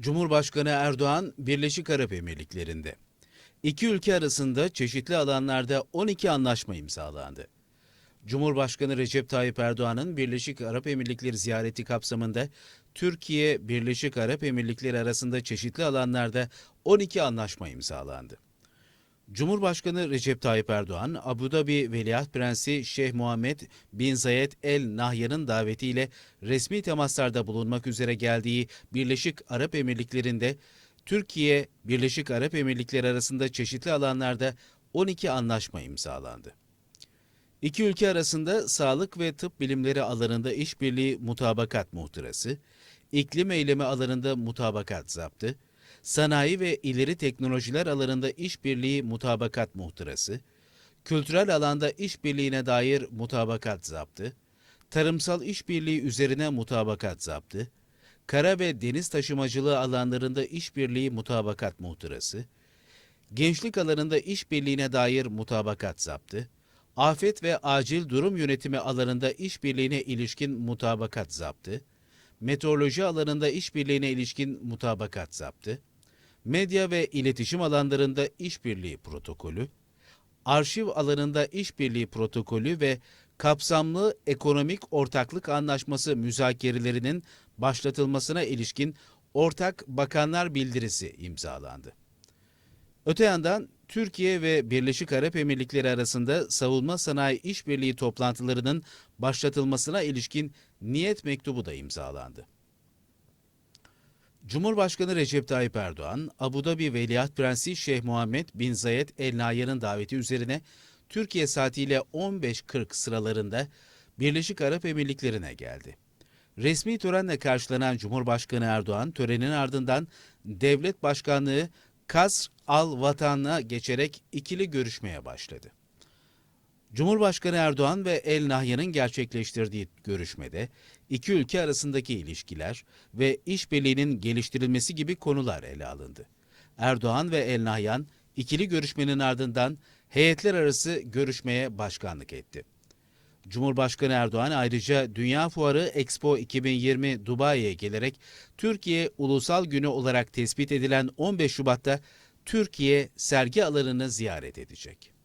Cumhurbaşkanı Erdoğan Birleşik Arap Emirlikleri'nde. İki ülke arasında çeşitli alanlarda 12 anlaşma imzalandı. Cumhurbaşkanı Recep Tayyip Erdoğan'ın Birleşik Arap Emirlikleri ziyareti kapsamında Türkiye Birleşik Arap Emirlikleri arasında çeşitli alanlarda 12 anlaşma imzalandı. Cumhurbaşkanı Recep Tayyip Erdoğan, Abu Dhabi Veliaht Prensi Şeyh Muhammed Bin Zayed El Nahyan'ın davetiyle resmi temaslarda bulunmak üzere geldiği Birleşik Arap Emirlikleri'nde Türkiye Birleşik Arap Emirlikleri arasında çeşitli alanlarda 12 anlaşma imzalandı. İki ülke arasında sağlık ve tıp bilimleri alanında işbirliği mutabakat muhtırası, iklim eylemi alanında mutabakat zaptı, sanayi ve ileri teknolojiler alanında işbirliği mutabakat muhtırası, kültürel alanda işbirliğine dair mutabakat zaptı, tarımsal işbirliği üzerine mutabakat zaptı, kara ve deniz taşımacılığı alanlarında işbirliği mutabakat muhtırası, gençlik alanında işbirliğine dair mutabakat zaptı, afet ve acil durum yönetimi alanında işbirliğine ilişkin mutabakat zaptı, meteoroloji alanında işbirliğine ilişkin mutabakat zaptı, medya ve iletişim alanlarında işbirliği protokolü, arşiv alanında işbirliği protokolü ve kapsamlı ekonomik ortaklık anlaşması müzakerelerinin başlatılmasına ilişkin ortak bakanlar bildirisi imzalandı. Öte yandan Türkiye ve Birleşik Arap Emirlikleri arasında savunma sanayi işbirliği toplantılarının başlatılmasına ilişkin niyet mektubu da imzalandı. Cumhurbaşkanı Recep Tayyip Erdoğan, Abu Dhabi Veliaht Prensi Şeyh Muhammed Bin Zayed El Nahyan'ın daveti üzerine Türkiye saatiyle 15.40 sıralarında Birleşik Arap Emirlikleri'ne geldi. Resmi törenle karşılanan Cumhurbaşkanı Erdoğan, törenin ardından devlet başkanlığı Kasr Al Vatan'a geçerek ikili görüşmeye başladı. Cumhurbaşkanı Erdoğan ve El Nahyan'ın gerçekleştirdiği görüşmede iki ülke arasındaki ilişkiler ve işbirliğinin geliştirilmesi gibi konular ele alındı. Erdoğan ve El Nahyan ikili görüşmenin ardından heyetler arası görüşmeye başkanlık etti. Cumhurbaşkanı Erdoğan ayrıca Dünya Fuarı Expo 2020 Dubai'ye gelerek Türkiye Ulusal Günü olarak tespit edilen 15 Şubat'ta Türkiye sergi alanını ziyaret edecek.